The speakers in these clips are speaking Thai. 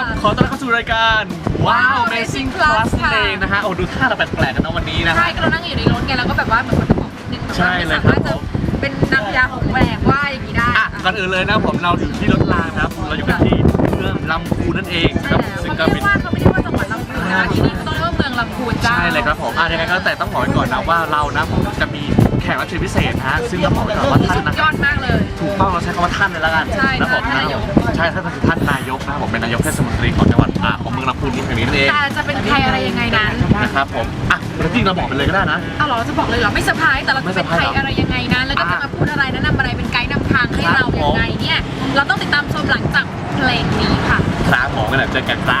บขอต้อนรับเข้าสู่รายการว้าว Amazing Plus นั่นเองนะฮะ โอ้ดูท่าเราแปลกๆกันนะวันนี้นะใช่ฮะ ก็เรานั่งอยู่ในรถไงแล้วก็แบบว่าเหมือนคนจะบอกนิดนึงใช่ว่าเลไม่ยสาครับมารถจะเป็นนักยาของแหวกว่าอย่างนี้ได้ อะก่อนอื่นเลยนะผมเราอยู่ที่รถรางนะครับ เราอยู่กันที่เมืองลำพูนนั่นเองนะครับซึ่งก็เขาเป็นเรียกว่าเขาไม่ได้ว่าจังหวัดลำพูนนะที่นี่เขาต้องเริ่มเมือง ลำพูนจ้า ใช่เลยครับผมอะยังไงก็แต่ต้องบอกไว้ก่อนนะว่าเรานะผมจะมีแขกรับเชิญพิเศษนะฮะซึ่งต้องบอกไว้ก่อนว่าท่านสุดนะยอดมากเลย ถูกต้องเราใช้คำว่าท่านเลยแล้วกันใช่นะผมท่านนายก ใช่ท่านก็คือท่านนายกนะครับผมเป็นนายกเทศมนตรีของจังหวัดอ่าของเมืองลำพูนแห่งนี้นั่นเองแต่จะเป็นใครอะไรยังไงนั้นนะครับผมอะจริงๆเราบอกไปเลยก็ได้นะ เอาเหรอจะบอกเลยเหรอไม่เซอร์ไพรส์แต่เราจะเป็นใครอะไรยังไงนั้น แล้วก็จะมาพูดอะไรแนะนำอะไรเป็นไกด์นำทางให้เรายังไงเนี่ย เราต้องติดตามชมหลังจากเพลงนี้ค่ะ ครับผมกันแหละเจอกันจ้า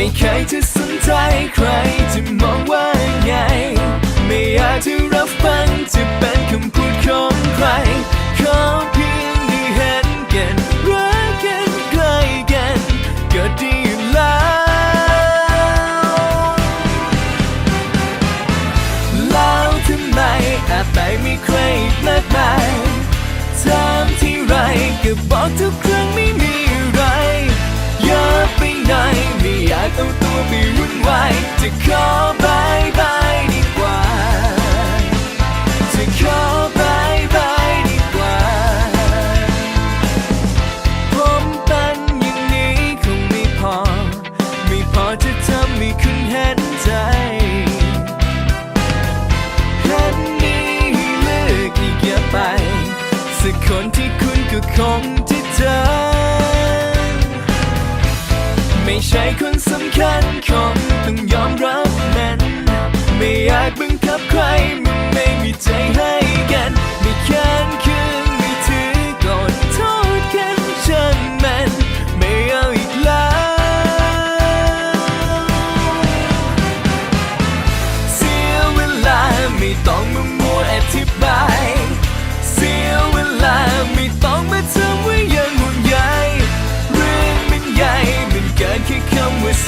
ไม่เคยจะสนใจใครจะมองว่าไง ไม่อยากจะรับฟังจะเป็นคำพูดของใครขอเพียงได้เห็นกันรักกันใกล้กันก็ดีแล้ว แล้วทำไมแอบไปมีใครอีกมากมายถามที่ไรก็บอกทุกครั้งไม่มี ไหน ไม่อยากเอาตัวไปวุ่นวายจะขอบายบายดีกว่าจะขอ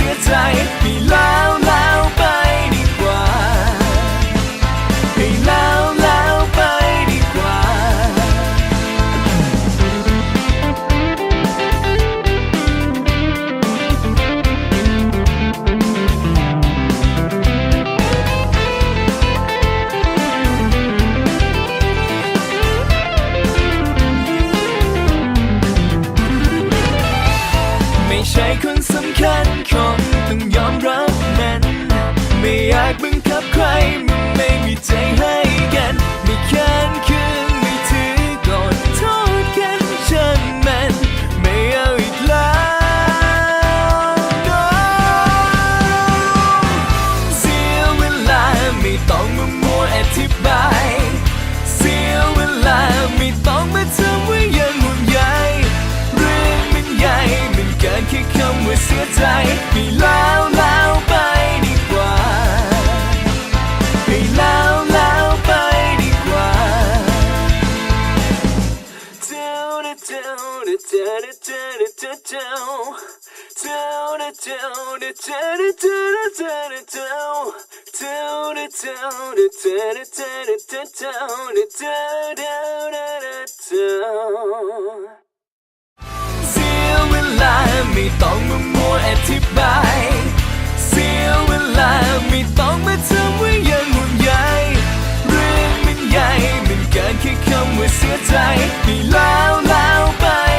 คำ เสียเวลาไม่ต้องมามัวอธิบาย เสียเวลาไม่ต้องมาทำว่ายังห่วงใยเรื่องมันใหญ่มันเกินแค่คำว่าเสียใจให้แล้วแล้วไป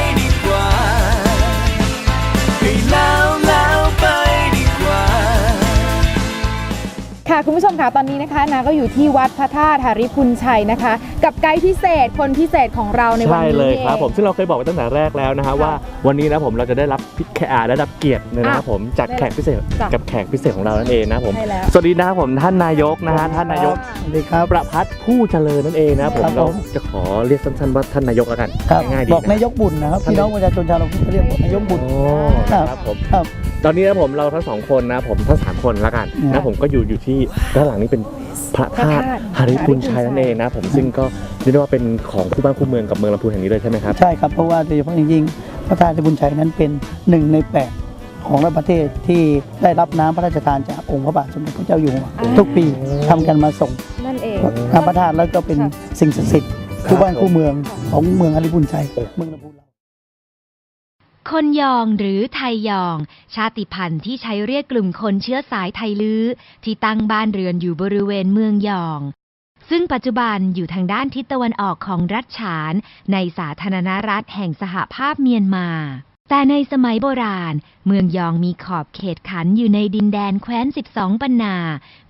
ค่ะคุณผู้ชมค่ะตอนนี้นะคะนาก็อยู่ที่วัดพระธาตุหาริพุนชัยนะคะ กับไกด์พิเศษคนพิเศษของเราในวันใช่นี้เลยครับองผมซึ่งเราเคยบอกไปตั้งแต่แรกแล้วนะฮะค่ะว่าวันนี้นะผมเราจะได้รับพิแขกได้รับเกียรติเลยนะครับอะผมจากได้แขกพิเศษจ้ะกับแขกพิเศษของเรานั่นเองนะครับผมใช่แล้ว สวัสดีนะครับผมท่านนายกนะฮะท่านนายกสวัสดีครับ ประพัฒน์ผู้เจริญนั่นเองนะครับผมครับเราผม จะขอเรียกสั้นๆว่าท่านนายกแล้วกันครับง่ายดีบอกนะ นายกบุญนะครับท่านพี่น้องประชาชนชาวเราเรียกบอกนายกบุญโอ้ครับครับผมครับ ตอนนี้นะผมเราทั้งสองคนนะผมทั้งสามคนแล้วกันครันะบผมก็อยู่อยู่ที่ด้านหลังนี้เป็นพระธาตุพระธาตุหาริพุนชัยหาริพุนชัยนั่นเองนะผมซึ่งก็เรียกได้ว่าเป็นของคู่บ้านคู่เมืองกับเมืองลำพูนแห่งนี้เลยใช่ไหมครับใช่ครับเพราะว่าโดยเฉพาะอย่างยิ่งพระธาตุบุญชัยนั้นเป็นหนึ่งในแปดของประเทศที่ได้รับน้ำพระราชทานจากองค์พระบาทสมเด็จพระเจ้าอยู่หัวอ่าทุกปีทำกันมาส่งนั่นเองน้ำพระธาตุแล้วก็เป็นค่ะสิ่งศักดิ์สิทธิ์คู่บ้านคู่เมืองของเมืองหาริบุญชัยเมืองลำพูนเรา คนยองหรือไทยยอง ชาติพันธุ์ที่ใช้เรียกกลุ่มคนเชื้อสายไทยลื้อ ที่ตั้งบ้านเรือนอยู่บริเวณเมืองยอง ซึ่งปัจจุบันอยู่ทางด้านทิศตะวันออกของรัฐฉาน ในสาธารณรัฐแห่งสหภาพเมียนมา แต่ในสมัยโบราณ เมืองยองมีขอบเขตขันอยู่ในดินแดนแคว้น 12 ปันนา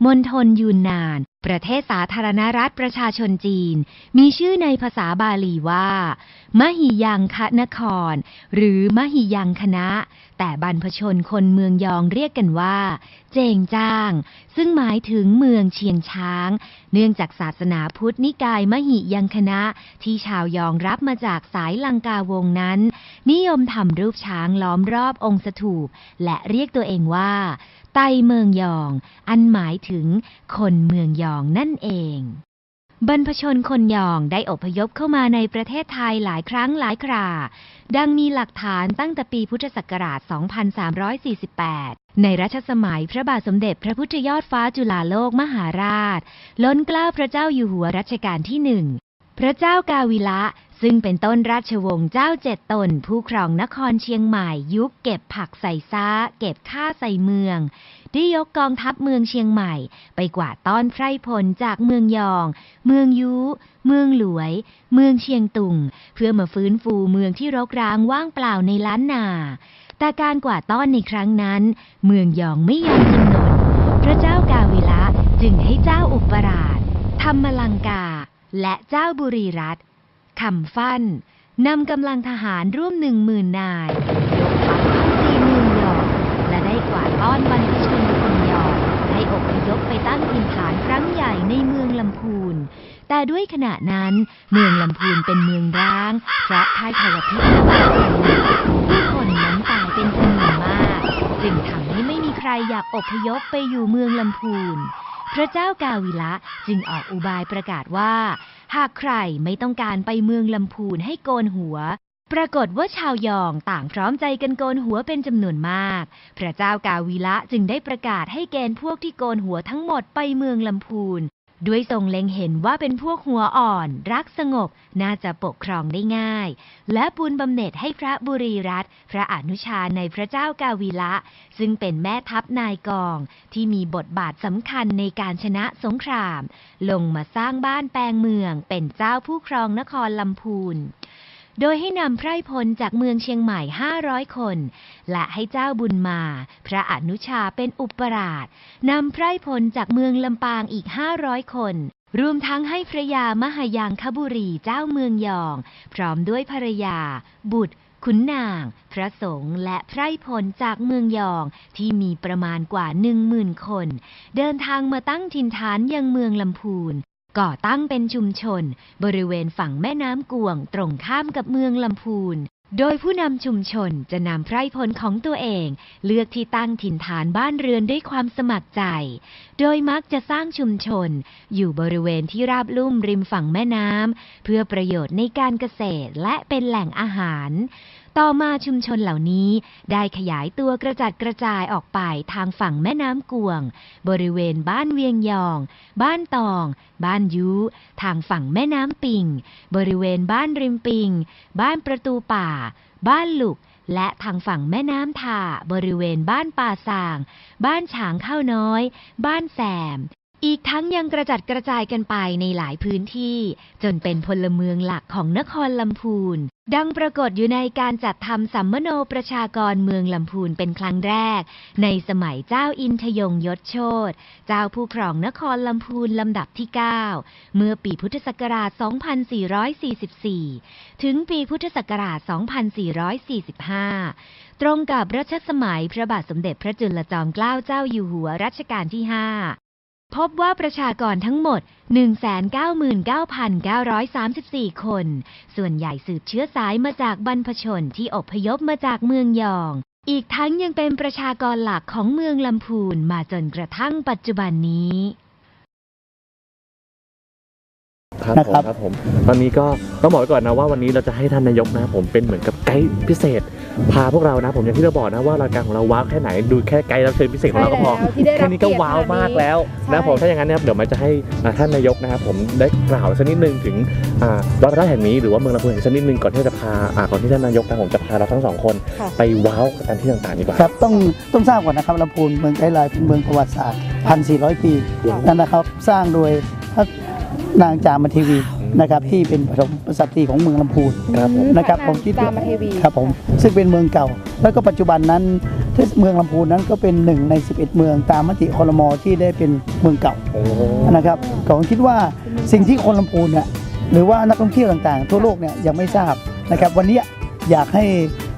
มณฑลยูนนาน ประเทศสาธารณรัฐประชาชนจีน มีชื่อในภาษาบาลีว่า มหิยังคะนคร หรือมหิยังคณะ แต่บรรพชนคนเมืองยองเรียกกันว่า เจงจ้าง ซึ่งหมายถึงเมืองเชียงช้าง เนื่องจากศาสนาพุทธนิกายมหิยังคณะ ที่ชาวยองรับมาจากสายลังกาวงนั้น นิยมทำรูปช้างล้อมรอบองค์สถูป และเรียกตัวเองว่า ไตเมืองยอง อันหมายถึงคนเมืองยองนั่นเอง บรรพชนคนยองได้อพยพเข้ามาในประเทศไทยหลายครั้งหลายครา ดังมีหลักฐานตั้งแต่ปีพุทธศักราช 2348 ในรัชสมัยพระบาทสมเด็จพระพุทธยอดฟ้าจุฬาโลกมหาราช ล้นเกล้าพระเจ้าอยู่หัวรัชกาลที่หนึ่งพระเจ้ากาวิละ ซึ่งเป็นต้นราชวงศ์เจ้าเจ็ดตน ผู้ครองนครเชียงใหม่ยุคเก็บผักใส่ซ้า เก็บข้าใส่เมือง ได้ยกกองทัพเมืองเชียงใหม่ ไปกว่าต้อนไพรพลจากเมืองยอง เมืองยูเมืองหลวย เมืองเชียงตุง เพื่อมาฟื้นฟูเมืองที่รกร้างว่างเปล่าในล้านนา แต่การกว่าต้อนในครั้งนั้น เมืองยองไม่ยอมจำนนพระเจ้ากาวิละจึงให้เจ้าอุปราชธรรมลังกา และเจ้าบุรีรัตน์ คำฟันนำกำลังทหารร่วมหนึ่งหมื่นนายยกทัพเข้าตีเมืองยอและได้กวาดต้อนบรรพชนคนยอให้อบพยพไปตั้งถิ่นฐานครั้งใหญ่ในเมืองลำพูน แต่ด้วยขณะนั้นเมืองลำพูนเป็นเมืองร้าง เพราะท้ายทรพิษระบาดระงมผู้คนนั้นตายเป็นจำนวนมาก จึงทำให้ไม่มีใครอยากอบพยพไปอยู่เมืองลำพูน พระเจ้ากาวิละจึงออกอุบายประกาศว่า หากใครไม่ต้องการไปเมืองลำพูนให้โกนหัว ปรากฏว่าชาวยองต่างพร้อมใจกันโกนหัวเป็นจำนวนมาก พระเจ้ากาวีละจึงได้ประกาศให้เกณฑ์พวกที่โกนหัวทั้งหมดไปเมืองลำพูน ด้วยทรงเล็งเห็นว่าเป็นพวกหัวอ่อน รักสงบ น่าจะปกครองได้ง่าย และปูนบำเหน็จให้พระบุรีรัตพระอนุชาในพระเจ้ากาวิละ ซึ่งเป็นแม่ทัพนายกอง ที่มีบทบาทสำคัญในการชนะสงคราม ลงมาสร้างบ้านแปลงเมืองเป็นเจ้าผู้ครองนครลำพูน โดยให้นำไพร่พลจากเมืองเชียงใหม่ 500 คน และให้เจ้าบุญมา พระอนุชาเป็นอุปราชนำไพร่พลจากเมืองลำปางอีก 500 คน รวมทั้งให้พระยามหายางคบุรีเจ้าเมืองยอง พร้อมด้วยภรรยา บุตรขุนนาง พระสงฆ์และไพร่พลจากเมืองยองที่มีประมาณกว่าหนึ่งหมื่นคน เดินทางมาตั้งถิ่นฐานยังเมืองลำพูน ก่อตั้งเป็นชุมชน บริเวณฝั่งแม่น้ำกวง ตรงข้ามกับเมืองลำพูน โดยผู้นำชุมชนจะนำไพร่พลของตัวเอง เลือกที่ตั้งถิ่นฐานบ้านเรือนด้วยความสมัครใจ โดยมักจะสร้างชุมชน อยู่บริเวณที่ราบลุ่มริมฝั่งแม่น้ำเพื่อประโยชน์ในการเกษตรและเป็นแหล่งอาหาร ต่อมาชุมชนเหล่านี้ได้ขยายตัวกระจัดกระจายออกไปทางฝั่งแม่น้ำกวง บริเวณบ้านเวียงยอง บ้านตอง บ้านยูทางฝั่งแม่น้ำปิง บริเวณบ้านริมปิง บ้านประตูป่า บ้านหลุก และทางฝั่งแม่น้ำทาบริเวณบ้านป่าสาง บ้านฉางข้าวน้อย บ้านแสมอีกทั้งยังกระจัดกระจายกันไปในหลายพื้นที่ จนเป็นพลเมืองหลักของนครลำพูน ดังปรากฏอยู่ในการจัดทำสัมมโนประชากรเมืองลำพูนเป็นครั้งแรก ในสมัยเจ้าอินทยงยศโชตเจ้าผู้ครองนครลำพูนลำดับที่ 9 เมื่อปีพุทธศักราช 2444 ถึงปีพุทธศักราช 2445 ตรงกับรัชสมัยพระบาทสมเด็จพระจุลจอมเกล้าเจ้าอยู่หัวรัชกาลที่ 5 พบว่าประชากรทั้งหมด 199,934 คน ส่วนใหญ่สืบเชื้อสายมาจากบรรพชนที่อพยพมาจากเมืองยอง อีกทั้งยังเป็นประชากรหลักของเมืองลำพูนมาจนกระทั่งปัจจุบันนี้ครับนะผมครับครับผม ตอนนี้ก็ต้องบอกไว้ก่อนนะว่าวันนี้เราจะให้ท่านนายกนะผมเป็นเหมือนกับไกด์พิเศษ พาพวกเรานะ ผมอย่างที่เราบอกนะว่ารายการของเราว้าวแค่ไหนดูแค่ไกด์รับเชิญพิเศษของเราก็พอใช่แล้วที่ได้รับแค่นี้ก็ว้าวมากแล้วใช่นะผมถ้าอย่างนั้นเนี่ยเดี๋ยวมันจะให้อ่าท่านนายกนะครับผมได้กล่าวสักนิดนึงถึงอ่าวัดพระธาตุแห่งนี้หรือว่าเมืองลำพูนแห่งสักนิดนึงก่อนที่จะพาอ่าก่อนที่ท่านนายกนะผมจะพาเราทั้งสองคนค่ะไปว้าวกับการที่ต่างๆดีกว่าครับต้องต้องทราบก่อนนะครับลำพูนเมืองไกด์ไลน์เป็นเมืองประวัติศาสตร์ 1,400 ปีนั่นนะครับสร้างโดยพระนางจามเทีวี นะครับที่เป็นปฐมกษัตริย์ของเมืองลำพูนครับผม นะครับผมคิดตาว่ามเทวีครับผมซึ่งเป็นเมืองเก่า แล้วก็ปัจจุบันนั้นที่เมืองลำพูนนั้นก็เป็นหนึ่งใน 11 เมืองตามมติคอรมอที่ได้เป็นเมืองเก่าโอ้นะครับผมคิดว่าสิ่งที่คนลำพูนเนี่ยหรือว่านักท่องเที่ยวต่างๆ ทั่วโลกเนี่ยยังไม่ทราบนะครับวันนี้อยากให้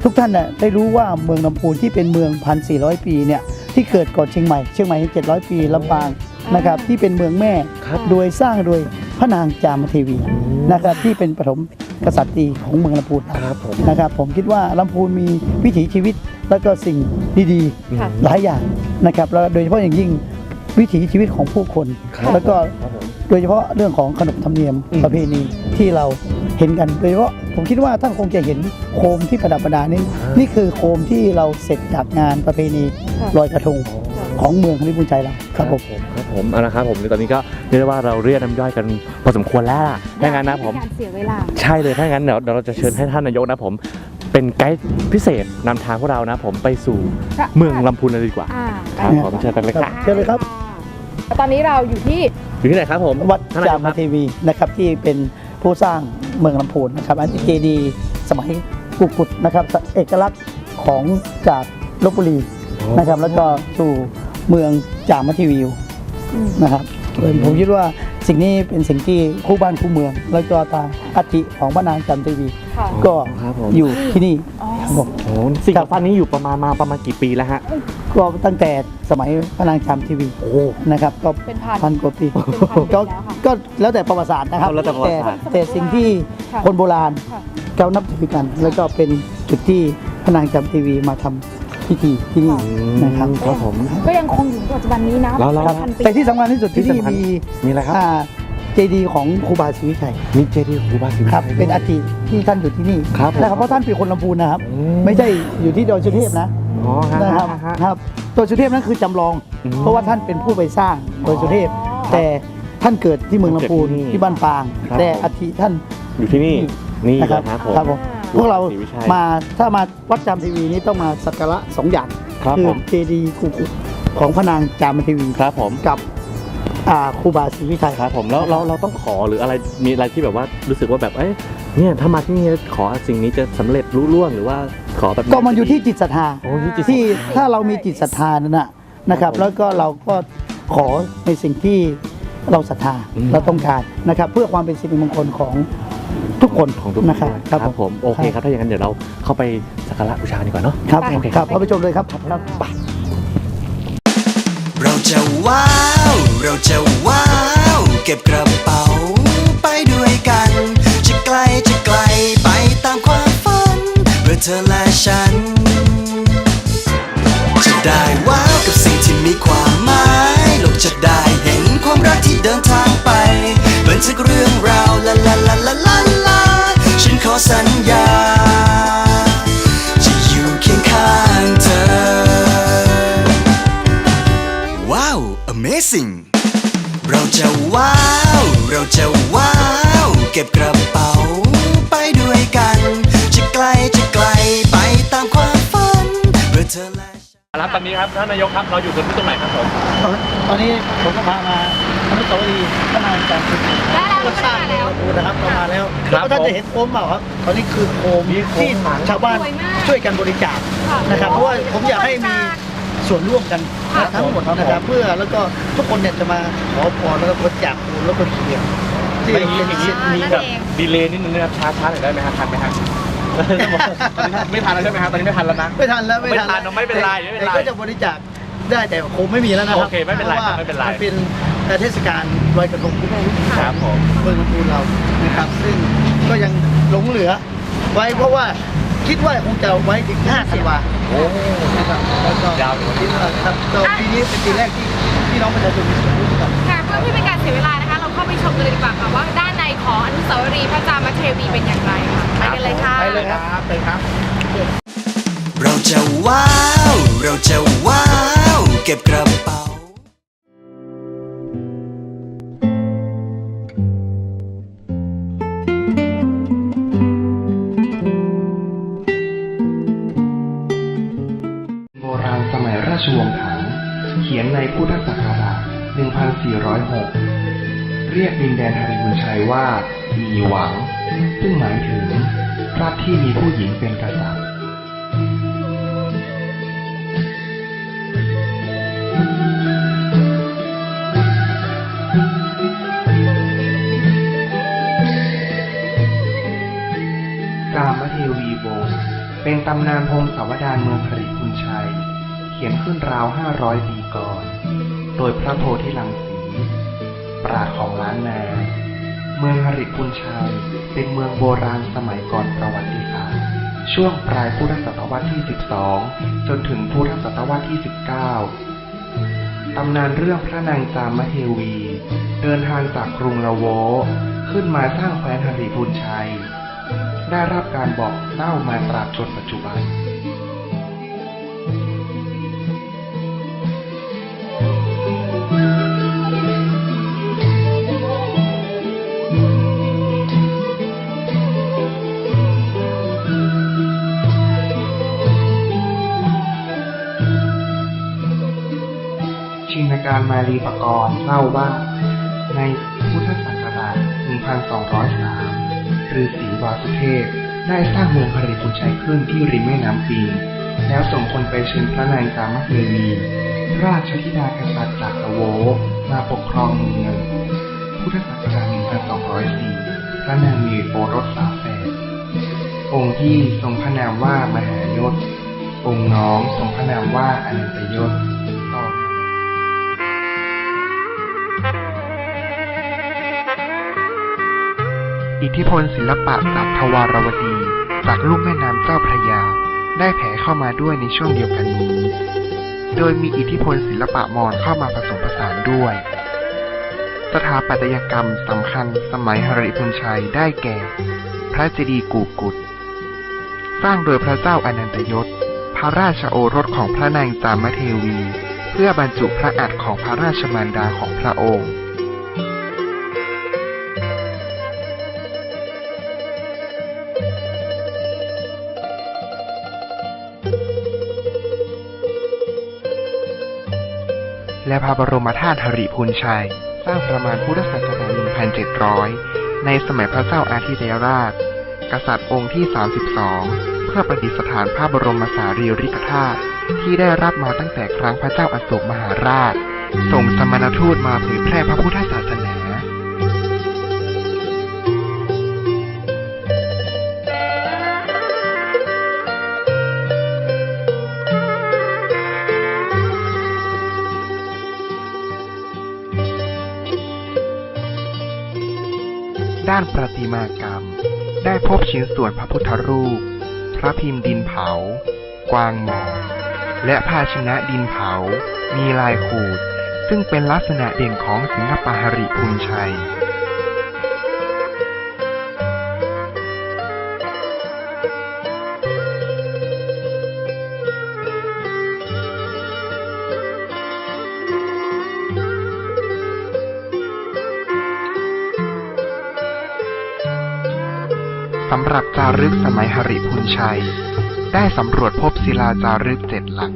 ทุกท่านน่ะได้รู้ว่าเมืองลำพูนที่เป็นเมือง 1,400 ปีเนี่ยที่เกิดก่อนเชียงใหม่เชียงใหม่ 700 ปีลำปางนะครับที่เป็นเมืองแม่ ครับ โดยสร้างโดย พระนางจามเทวีนะครับที่เป็นปฐมกษัตริย์ของเมืองลำพูนครับผมนะครับ ผมคิดว่าลำพูนมีวิถีชีวิตแล้วก็สิ่งดีค่ะๆหลายอย่างนะครับแล้วโดยเฉพาะอย่างยิ่งวิถีชีวิตของผู้คนครับแล้วก็ครับผมโดยเฉพาะเรื่องของขนบธรรมเนียมอืมประเพณีที่เราเห็นกันโดยเฉพาะผมคิดว่าท่านคงจะเห็นโคมที่ประดับประดานี่นี่คือโคมที่เราเสร็จจากงานประเพณีค่ะลอยกระทงของเมืองคณิบุญใจเราครับผม ครับผมเอาละครับผมตอนนี้ก็เรียกได้ว่าเราเรียกน้ำย่อยกันพอสมควรแล้วล่ะถ้างั้นนะผมการเสียเวลา ใช่เลยถ้างั้นเดี๋ยวเดี๋ยวเราจะเชิญให้ท่านนายกนะผม เป็นไกด์พิเศษนำทางพวกเรานะผมไปสู่พระเมืองลำพูนเลยดีกว่าอ่า ครับผมเชิญกันเลยครับเชิญเลยครับแล้วตอนนี้เราอยู่ที่อยู่ที่ไหนครับผมวัดท่านนายจากมครับเทวีนะครับที่เป็นผู้สร้างเมืองลำพูนนะครับอันนี้เจดีย์สมัยกุกุฏนะครับเอกลักษณ์ของจากลบบุรีนะครับแล้วก็สู่เมืองจามเทวี นะครับผมคิดว่าสิ่งนี้เป็นสิ่งที่คู่บ้านคู่เมือง แล้วก็ตามอัฐิของพระนางจามเทวีค่ะก็ครับผมอยู่ที่นี่อ๋อครับผมโอ้โหสิ่งก่อสร้างนี้อยู่ประมาณมาประมาณกี่ปีแล้วฮะก็ตั้งแต่สมัยพระนางจามเทวีโอ้นะครับ ก็เป็นพันพันกว่าปีเป็นพันปีก็แล้วค่ะก็แล้วแต่ประวัติศาสตร์นะครับแล้วแต่ประวัติศาสตร์แต่สิ่งที่ค่ะคนโบราณค่ะเขานับถือกัน แล้วก็เป็นจุดที่พระนางจามเทวีมาทำ พิธีที่นี่นะครับครับผม ก็ยังคงอยู่ถึงปัจจุบันนี้นะแล้วแล้ว พันปีแต่ที่สำคัญที่สุดที่ที่นี่สำคัญมีมีอะไรครับอ่าเจดีย์ของครูบาศรีวิชัยมีเจดีย์ของครูบาศรีวิชัยครับเป็นอัฐิที่ท่านอยู่ที่นี่ครับผมนะครับเพราะท่านเป็นคนลำพูนนะครับ อืม ไม่ใช่อยู่ที่ดอยสุเทพนะอ๋อฮะนะครับฮะฮะครับตัวสุเทพนั้นคือจำลอง อืมเพราะว่าท่านเป็นผู้ไปสร้างโดยสุเทพอ๋อแต่ท่านเกิดที่เมืองลำพูนเกิดที่นี่ที่บ้านปาง ครับ แต่อัฐิท่านอยู่ที่นี่นี่นะครับนะครับผม ครับผม พวกเราศรีวิชัยมาถ้ามาวัดจามทีวีนี้ต้องมาสักการะสองอย่างครับคืผอมเจดีย์กุกุของพระนางจามทีวีครับผมกับอ่าครูบาศรีวิชัยครับผมแล้วเราเราต้องขอหรืออะไรมีอะไรที่แบบว่ารู้สึกว่าแบบเอ้ยเนี่ยถ้ามาที่นี่ขอสิ่งนี้จะสำเร็จรุ่ล่วงหรือว่าขอแบบก็มันอยู่ที่จิตศรัทธาโอ้อยู่ที่จิตศรัทธาที่ถ้าเรามีจิตศรัทธานั่นนะนะครับ แล้วก็เราก็ขอในสิ่งที่เราศรัทธาอืมเราต้องการนะครับ เพื่อความเป็นสิริมงคลของ ทุกคนของทุกคนนะครับด้วยครับผมโอเคครับถ้าอย่างนั้นเดี๋ยวเราเข้าไปสักการะบูชาดีกว่าเนาะครับโอเคครับเข้าไปชมเลยครับครับไปเราจะว้าว เราจะว้าว เก็บกระเป๋าไปด้วยกัน จะไกลจะไกลไปตามความฝันเพื่อเธอและฉัน จะได้ว้าวกับสิ่งที่มีความหมายโลกจะได้เห็นความรักที่เดินทางไปบันทึกเรื่องราวลาลาลาลาลาลาฉันขอ สัญญา จะอยู่เคียงข้างเธอ ว้าว amazing เราจะว้าว เราจะว้าว เก็บกระเป๋าไปด้วยกัน จะไกลจะไกลไปตามความฝันเพื่อเธอ ครับตอนนี้ครับท่านนายกครับเราอยู่กันที่ตรงไหนครับผมตอนนี้ผมก็พามานุสาวรีย์พระนางจามเทวีได้แล้วก็สร้างได้แล้วดูนะครับเรามาแล้วครับแล้วท่านผมจะเห็นโคมเปล่าครับ ตอนนี้คือโคมมีโคมที่หลังชาวบ้านสวยมากช่วยกันบริจาคค่ะนะครับ เพราะว่าผมอยากให้มีส่วนร่วมกันค่ะทั้งหมดนะครับเพื่อแล้วก็ทุกคนเนี่ยจะมาขอพรแล้วก็บริจาคปูนแล้วก็เขียนที่ไม่เป็นมีเส้นมีแบบดีเลย์นิดนึงนะครับช้าช้าหน่อยได้ไหมฮะทันไหมฮะต้องบอกตอนนี้ ไม่ทันแล้วใช่ไหมฮะตอนนี้ไม่ทันแล้วนะ ไม่ทันแล้วไม่ทันแล้วไม่เป็นไรไม่เป็นไรแต่ก็จะบริจาคได้แต่คงไม่มีแล้วนะครับโอเคไม่เป็นไรพาะว่าไม่เป็นไรมันเป็นเทศกาลลอยกระทงที่ครับผมเมืองลำพูนเรานะครับ ซึ่งก็ยังหลงเหลือ ไว้เพราะว่าคิดว่าคงจะไว้ถึง5ธันวาโอ้นะครับแล้วก็ยาวอยู่คิดว่าครับก็ปีนี้เป็นปีแรกที่พี่น้องประชาชนมีส่วนร่วมกันค่ะเพื่อไม่เป็นการเสียเวลานะคะเราเข้าไปชมกันเลยดีกว่าค่ะว่าด้านในของอนุสาวรีย์พระจามเทวีเป็นอย่างไรค่ะไปกันเลยค่ะไปเลยครับไปครับ เราจะว้าว เราจะว้าว เก็บกระเป๋าโบราณสมัยราชวงศ์ถัง เขียนในพุทธศักราช 1406 เรียกดินแดนฮาริบุญชัยว่า มีหวัง ซึ่งหมายถึงรัฐที่มีผู้หญิงเป็นกษัตริย์กามเทวีวงเป็นตำนานพงศาวดารเมืองหริพุนชัย เขียนขึ้นราว500ปีก่อน โดยพระโพธิลังสี ปราชญ์ของล้านนา เมืองหริพุนชัยเป็นเมืองโบราณสมัยก่อนประวัติศาสตร์ ช่วงปลายพุทธศตวรรษที่ 12 จนถึงพุทธศตวรรษที่ 19 ตำนานเรื่องพระนางจามเทวี เดินทางจากกรุงละโว ขึ้นมาสร้างแคว้นหริพุนชัย ได้รับการบอกเล่ามาตราบจนปัจจุบันารมาลีปกรณ์เล่าว่า ในพุทธศักราช 1203ฤาษีวาสุเทพได้สร้างเมืองหริพุนชัยขึ้นที่ริมแม่น้ำปิง แล้วส่งคนไปเชิญพระนางจามเทวีราชธิดากษัตริย์จากโวมาปกครองเมือง พุทธศักราช 1204 พระนางมีโอรสสาแฝดองค์ที่ทรงพระนามว่ามหายศ องค์น้องทรงพระนามว่าอนันตยศ อิทธิพลศิลปะจากทวารวดี จากลุ่มแม่น้ำเจ้าพระยา ได้แผ่เข้ามาด้วยในช่วงเดียวกันนี้ โดยมีอิทธิพลศิลปะมอญเข้ามาผสมผสานด้วย สถาปัตยกรรมสำคัญสมัยหริพุนชัยได้แก่ พระเจดีย์กูกุฏสร้างโดยพระเจ้าอนันตยศ พระราชโอรสของพระนางจามเทวี เพื่อบรรจุพระอัฐของพระราชมารดาของพระองค์ และพระบรมธาตุหริพูนชัย สร้างประมาณพุทธศักราช 1700 ในสมัยพระเจ้าอาทิตยราช กษัตริย์องค์ที่ 32 เพื่อประดิษฐานพระบรมสารีริกธาตุที่ได้รับมาตั้งแต่ครั้งพระเจ้าอโศกมหาราชส่งสมณทูตมาเผยแพร่พระพุทธศาส ประติมากรรม ได้พบชิ้นส่วนพระพุทธรูป พระพิมพ์ดินเผา กวางหมอกและภาชนะดินเผา มีลายขูด ซึ่งเป็นลักษณะเด่นของศิลปะหริพุนชัยำหรับจารึกสมัยหริพุนชัย ได้สำรวจพบศิลาจารึกเจ็ดหลัก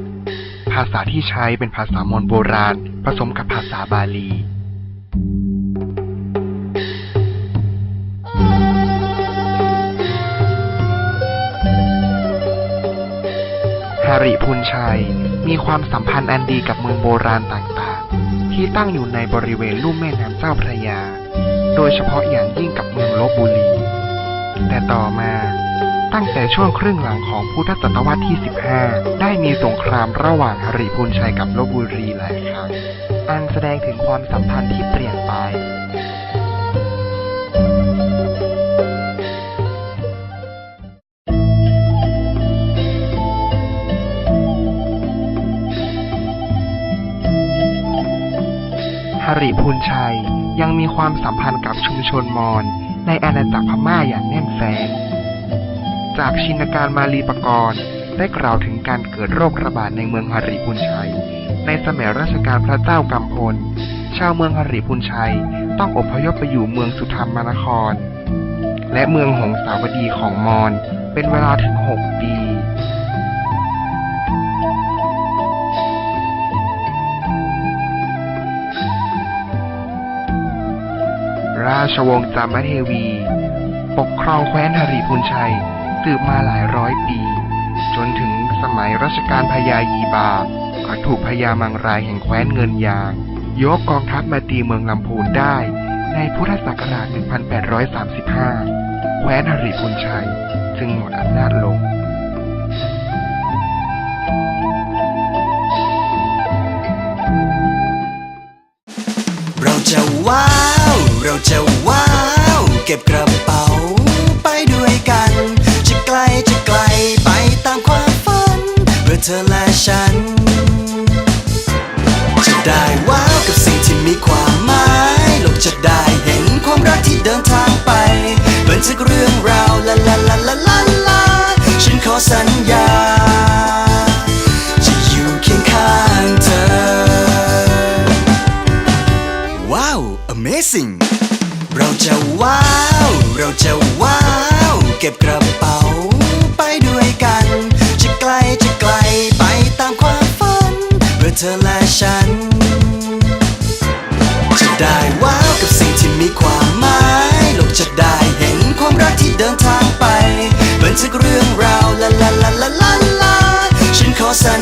ภาษาที่ใช้เป็นภาษามลโบราณ ผสมกับภาษาบาลีหริพุนชัยมีความสัมพันธ์อันดีกับเมืองโบราณต่างๆ ที่ตั้งอยู่ในบริเวณลุ่มแม่น้ำเจ้าพระยา โดยเฉพาะอย่างยิ่งกับเมืองลบบุรี แต่ต่อมาตั้งแต่ช่วงครึ่งหลังของพุทธศตวรรษที่ 15 ได้มีสงครามระหว่างฮาริพุนชัยกับลบบุรีหลายครั้ง อันแสดงถึงความสัมพันธ์ที่เปลี่ยนไปฮาริพุนชัยยังมีความสัมพันธ์กับชุมชนมอญ ในอาณาจักรพม่าอย่างแน่นแฟ้นจากชินการมาลีปกรณ์ได้กล่าวถึงการเกิดโรคระบาดในเมืองฮาริพุนชัย ในสมัยรัชกาลพระเจ้ากำพล ชาวเมืองฮาริพุนชัยต้องอพยพไปอยู่เมืองสุธรรมนคร และเมืองหงสาวดีของมอญเป็นเวลาถึง 6 ปี ราชวงศ์จามเทวี ปกครองแคว้นหริพุนชัยสืบมาหลายร้อยปี จนถึงสมัยรัชกาลพญายีบาก็ถูกพญามังรายแห่งแคว้นเงินยาง ยกกองทัพมาตีเมืองลำพูนได้ ในพุทธศักราช 1835 แคว้นหริพุนชัย จึงหมดอำนาจลงเราจะว้า เราจะว้าว เก็บกระเป๋าไปด้วยกัน จะไกลจะไกลไปตามความฝันเพื่อเธอและฉัน จะได้ว้าวกับสิ่งที่มีความหมายโลกจะได้เห็นความรักที่เดินทางไปบันทึกเรื่องราวลาลาลาลาลาลาฉันขอสัญญา จะอยู่เคียงข้าง จะว้าว เราจะว้าว เก็บกระเป๋าไปด้วยกัน จะไกลจะไกลไปตามความฝันเพื่อเธอและฉัน จะได้ว้าวกับสิ่งที่มีความหมายโลกจะได้เห็นความรักที่เดินทางไปบันทึกเรื่องราวลาลาลาลาลาลาฉันขอสัญ